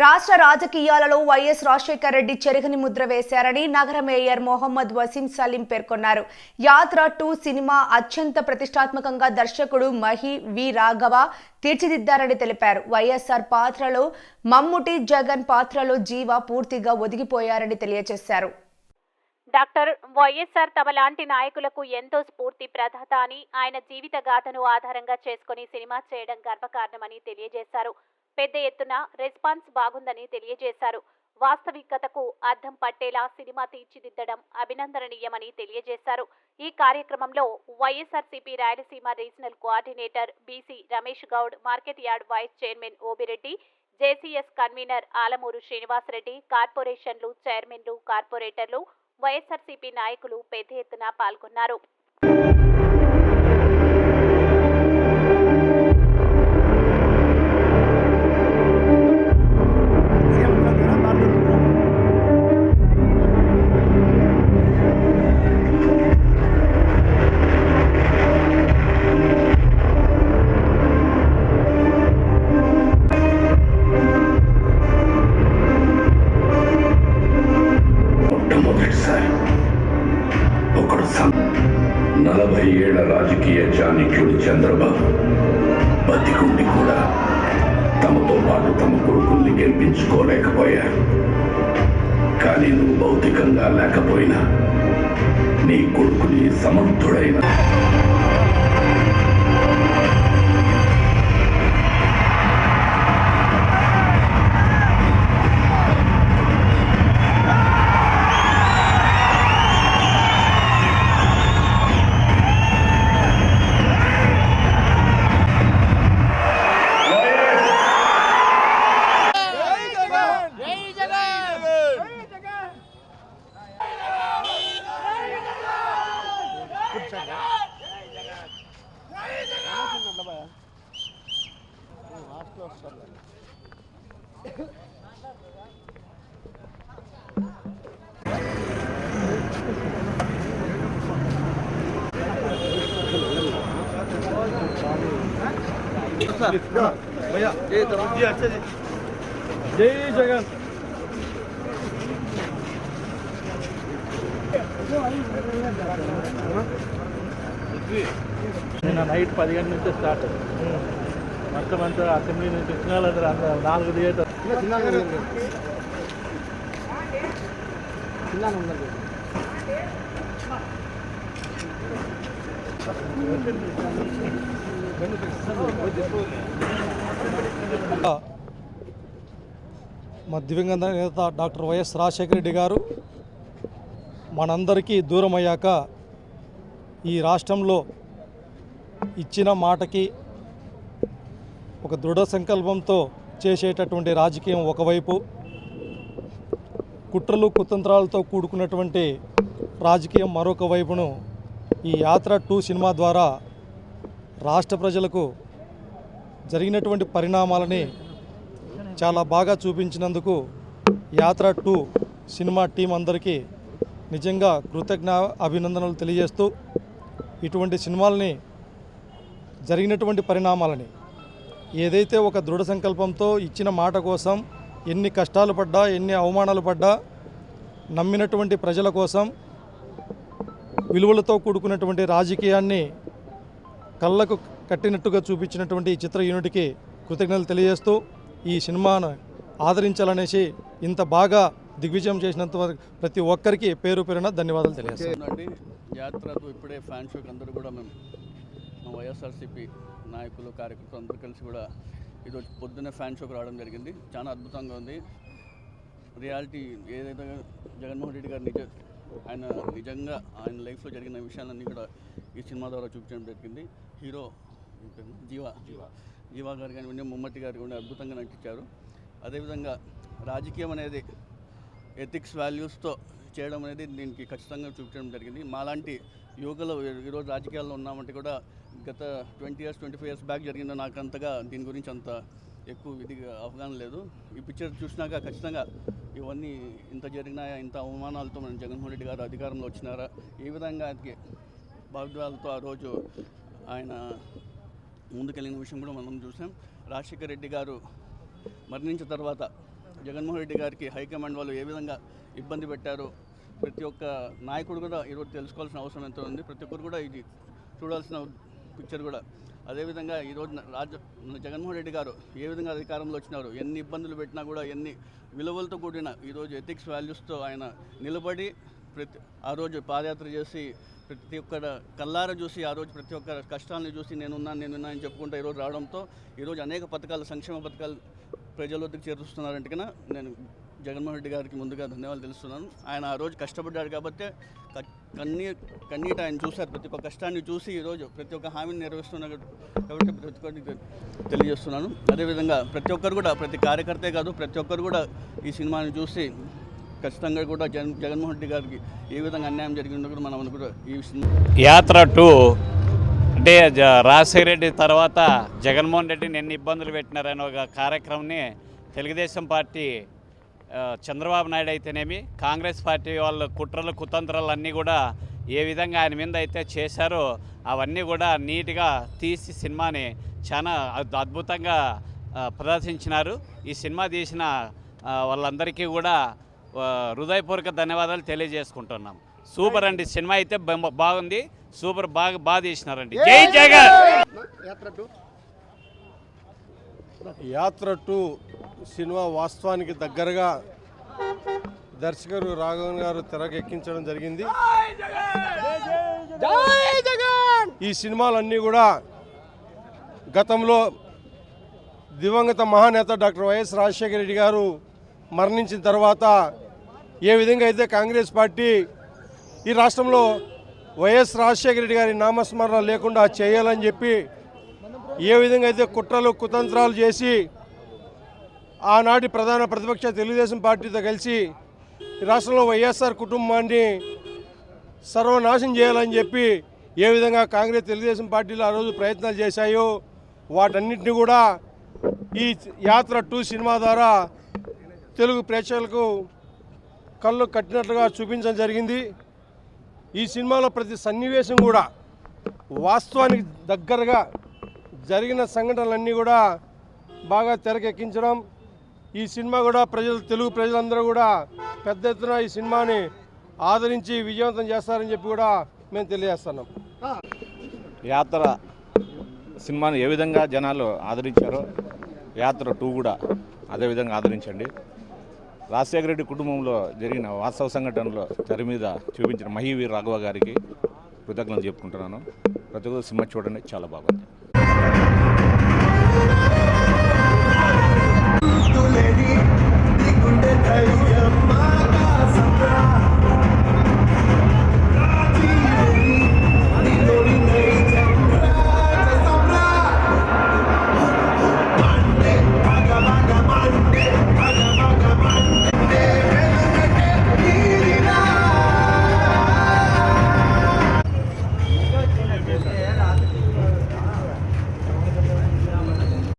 రాష్ట్ర రాజకీయాలలో వైఎస్ రాజశేఖర రెడ్డి చెరగని ముద్ర వేశారని నగర మేయర్ మొహమ్మద్ వసీం సలీం పేర్కొన్నారు. యాత్ర టూ సినిమా అత్యంత ప్రతిష్టాత్మకంగా దర్శకుడు మహి వి రాఘవ తీర్చిదిద్దారని తెలిపారు. వైఎస్ఆర్ పాత్రలో మమ్ముటి జగన్ పాత్రలో జీవ పూర్తిగా ఒదిగిపోయారని తెలియజేశారు. డాక్టర్ వైఎస్ఆర్ తమ లాంటి నాయకులకు ఎంతో స్ఫూర్తి ప్రదాత అని ఆయన జీవిత గాథను ఆధారంగా చేసుకుని సినిమా చేయడం గర్వకారణమని తెలియజేశారు. పెద్ద ఎత్తున రెస్పాన్స్ బాగుందని తెలియజేశారు. వాస్తవికతకు అద్దం పట్టేలా సినిమా తీర్చిదిద్దడం అభినందనీయమని తెలియజేశారు. ఈ కార్యక్రమంలో YSRCP Rayalaseema regional coordinator BC Ramesh Goud market yard vice chairman Obireddy JCS convener Alamuru Srinivasa Reddy కార్పొరేషన్లు చైర్మన్లు కార్పొరేటర్లు వైఎస్ఆర్సీపీ నాయకులు పెద్ద ఎత్తున పాల్గొన్నారు. ఒకడు సం- నలభై ఏళ్ళ రాజకీయ చాణిక్యుడు చంద్రబాబు. బతికుండి కూడా తమతో పాటు తమ కొడుకుల్ని గెలిపించుకోలేకపోయారు. కానీ నువ్వు భౌతికంగా లేకపోయినా నీ కొడుకుని సమర్థుడైన జై జగన్ నిన్న నైట్ పది గంటల నుంచి స్టార్ట్. మొత్తం అంతా అసెంబ్లీ నుంచి వచ్చిన అంత నాలుగు థియేటర్. మా దివంగత నేత డాక్టర్ వైఎస్ రాజశేఖర రెడ్డి గారు మనందరికీ దూరం అయ్యాక ఈ రాష్ట్రంలో ఇచ్చిన మాటకి ఒక దృఢ సంకల్పంతో చేసేటటువంటి రాజకీయం ఒకవైపు కుట్రలు కుతంత్రాలతో కూడుకున్నటువంటి రాజకీయం మరొక వైపును ఈ యాత్ర టూ సినిమా ద్వారా రాష్ట్ర ప్రజలకు జరిగినటువంటి పరిణామాలని చాలా బాగా చూపించినందుకు యాత్ర టూ సినిమా టీం అందరికీ నిజంగా కృతజ్ఞ అభినందనలు తెలియజేస్తూ ఇటువంటి సినిమాలని జరిగినటువంటి పరిణామాలని ఏదైతే ఒక దృఢ సంకల్పంతో ఇచ్చిన మాట కోసం ఎన్ని కష్టాలు పడ్డా ఎన్ని అవమానాలు పడ్డా నమ్మినటువంటి ప్రజల కోసం విలువలతో కూడుకున్నటువంటి రాజకీయాన్ని కళ్ళకు కట్టినట్టుగా చూపించినటువంటి ఈ చిత్ర యూనిట్కి కృతజ్ఞతలు తెలియజేస్తూ ఈ సినిమాను ఆదరించాలనేసి ఇంత బాగా దిగ్విజయం చేసినంత వరకు ప్రతి ఒక్కరికి పేరు పేరున ధన్యవాదాలు తెలియజేస్తాను ఇప్పుడే ఫ్యాన్ షోకి అందరూ కూడా మేము వైఎస్ఆర్సీపీ నాయకులు కార్యకర్తలు అందరూ కలిసి కూడా ఈరోజు పొద్దున్నే ఫ్యాన్ షోకి రావడం జరిగింది. చాలా అద్భుతంగా ఉంది. రియాలిటీ ఏదైతే జగన్మోహన్ రెడ్డి గారు నిజ ఆయన నిజంగా ఆయన లైఫ్లో జరిగిన విషయాలన్నీ కూడా ఈ సినిమా ద్వారా చూపించడం జరిగింది. హీరో? జీవా. జీవా. జీవా గారు కానివ్వండి ముమ్మటి గారు కూడా అద్భుతంగా నటించారు. అదేవిధంగా రాజకీయం అనేది ఎథిక్స్ వాల్యూస్తో చేయడం అనేది దీనికి ఖచ్చితంగా చూపించడం జరిగింది. మాలాంటి యువకులు ఈరోజు రాజకీయాల్లో ఉన్నామంటే కూడా గత twenty years twenty five years back జరిగిన నాకు అంతగా దీని గురించి అంత ఎక్కువ విధిగా అవగాహన లేదు. ఈ పిక్చర్ చూసినాక ఖచ్చితంగా ఇవన్నీ ఇంత జరిగినాయా ఇంత అవమానాలతో మన జగన్మోహన్ రెడ్డి గారు అధికారంలో వచ్చినారా? ఏ విధంగా ఆయనకి భాగ్యాలతో ఆ రోజు ఆయన ముందుకెళ్ళిన విషయం కూడా మనం చూసాం. రాజశేఖర్ రెడ్డి గారు మరణించిన తర్వాత జగన్మోహన్ రెడ్డి గారికి హైకమాండ్ వాళ్ళు ఏ విధంగా ఇబ్బంది పెట్టారు ప్రతి ఒక్క నాయకుడు కూడా ఈరోజు తెలుసుకోవాల్సిన అవసరం ఎంతో ఉంది. ప్రతి ఒక్కరు కూడా ఇది చూడాల్సిన పిక్చర్ కూడా. అదేవిధంగా ఈరోజు రాజ జగన్మోహన్ రెడ్డి గారు ఏ విధంగా అధికారంలో వచ్చినారు ఎన్ని ఇబ్బందులు పెట్టినా కూడా ఎన్ని విలువలతో కూడిన ఈరోజు ఎథిక్స్ వాల్యూస్తో ఆయన నిలబడి ప్రతి ఆ రోజు పాదయాత్ర చేసి ప్రతి ఒక్క కల్లార చూసి ఆ రోజు ప్రతి ఒక్క కష్టాలను చూసి నేనున్నాను నేనున్నా అని చెప్పుకుంటూ ఈరోజు రావడంతో ఈరోజు అనేక పథకాలు సంక్షేమ పథకాలు ప్రజల వద్దకు చేరుస్తున్నారంటే కన్నా నేను జగన్మోహన్ రెడ్డి గారికి ముందుగా ధన్యవాదాలు తెలుస్తున్నాను. ఆయన ఆ రోజు కష్టపడ్డాడు కాబట్టి కన్నీ కన్నీట ఆయన చూశారు. ప్రతి ఒక్క కష్టాన్ని చూసి ఈరోజు ప్రతి ఒక్క హామీని నెరవేరుస్తున్నారు కాబట్టి ప్రతి ఒక్కరికి తెలియజేస్తున్నాను. అదేవిధంగా ప్రతి ఒక్కరు కూడా ప్రతి కార్యకర్తే కాదు ప్రతి ఒక్కరు కూడా ఈ సినిమాని చూసి ఖచ్చితంగా కూడా జగన్ జగన్మోహన్ రెడ్డి గారికి ఏ విధంగా అన్యాయం జరిగిందో కూడా మనం కూడా ఈ సినిమా యాత్ర టూ అంటే జ- రాజశేఖర రెడ్డి తర్వాత జగన్మోహన్ రెడ్డిని ఎన్ని ఇబ్బందులు పెట్టినారనే ఒక కార్యక్రమాన్ని తెలుగుదేశం పార్టీ చంద్రబాబు నాయుడు అయితేనేమి కాంగ్రెస్ పార్టీ వాళ్ళ కుట్రలు కుతంత్రాలు అన్నీ కూడా ఏ విధంగా ఆయన మీద అయితే చేశారో అవన్నీ కూడా నీట్గా తీసి సినిమాని చాలా అద్- అద్భుతంగా ప్రదర్శించినారు. ఈ సినిమా తీసిన వాళ్ళందరికీ కూడా హృదయపూర్వక ధన్యవాదాలు తెలియజేసుకుంటున్నాం. సూపర్ అండి సినిమా అయితే బాగుంది. సూపర్ బాగా బాగా తీసినారండి. జై జగన్! యాత్ర టూ సినిమా వాస్తవానికి దగ్గరగా దర్శకుడు రాఘవన్ గారు తెరకెక్కించడం జరిగింది. ఈ సినిమాలన్నీ కూడా గతంలో దివంగత మహానేత డాక్టర్ వైఎస్ రాజశేఖర రెడ్డి గారు మరణించిన తర్వాత ఏ విధంగా అయితే కాంగ్రెస్ పార్టీ ఈ రాష్ట్రంలో వైఎస్ రాజశేఖర రెడ్డి గారి నామస్మరణ లేకుండా చేయాలని చెప్పి ఏ విధంగా అయితే కుట్రలు కుతంత్రాలు చేసి ఆనాటి ప్రధాన ప్రతిపక్ష తెలుగుదేశం పార్టీతో కలిసి రాష్ట్రంలో వైఎస్ఆర్ కుటుంబాన్ని సర్వనాశనం చేయాలని చెప్పి ఏ విధంగా కాంగ్రెస్ తెలుగుదేశం పార్టీలు ఆ రోజు ప్రయత్నాలు చేశాయో వాటన్నిటిని కూడా ఈ యాత్ర టూ సినిమా ద్వారా తెలుగు ప్రేక్షకులకు కళ్ళు కట్టినట్లుగా చూపించడం జరిగింది. ఈ సినిమాలో ప్రతి సన్నివేశం కూడా వాస్తవానికి దగ్గరగా జరిగిన సంఘటనలన్నీ కూడా బాగా తెరకెక్కించడం. ఈ సినిమా కూడా ప్రజలు తెలుగు ప్రజలందరూ కూడా పెద్ద ఎత్తున ఈ సినిమాని ఆదరించి విజయవంతం చేస్తారని చెప్పి కూడా మేము తెలియజేస్తున్నాం. యాత్ర సినిమాను ఏ విధంగా జనాలు ఆదరించారో యాత్ర టూ కూడా అదే విధంగా ఆదరించండి. రాజశేఖర రెడ్డి కుటుంబంలో జరిగిన వాస్తవ సంఘటనలో తెర మీద చూపించిన మహీవీర్ రాఘవ గారికి కృతజ్ఞతలు చెప్పుకుంటున్నాను. ప్రతి ఒక్కరు సినిమా చూడండి చాలా బాగుంది. గుండె ధైర్యం మాగా సంద్రా